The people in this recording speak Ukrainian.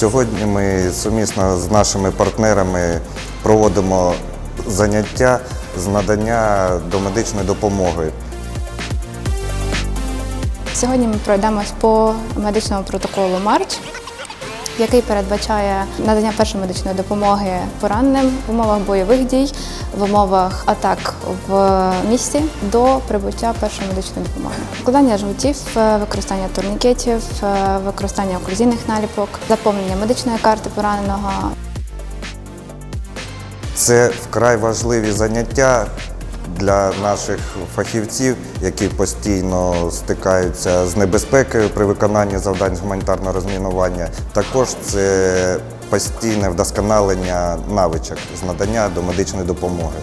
Сьогодні ми сумісно з нашими партнерами проводимо заняття з надання домедичної допомоги. Сьогодні ми пройдемось по медичному протоколу Марч, який передбачає надання першої медичної допомоги пораненим в умовах бойових дій, в умовах атак в місті до прибуття першої медичної допомоги. Вкладання жгутів, е, використання турнікетів, е, використання оклюзійних наліпок, заповнення медичної карти пораненого, Це вкрай важливі заняття для наших фахівців, які постійно стикаються з небезпекою при виконанні завдань гуманітарного розмінування. Також це постійне вдосконалення навичок з надання до медичної допомоги.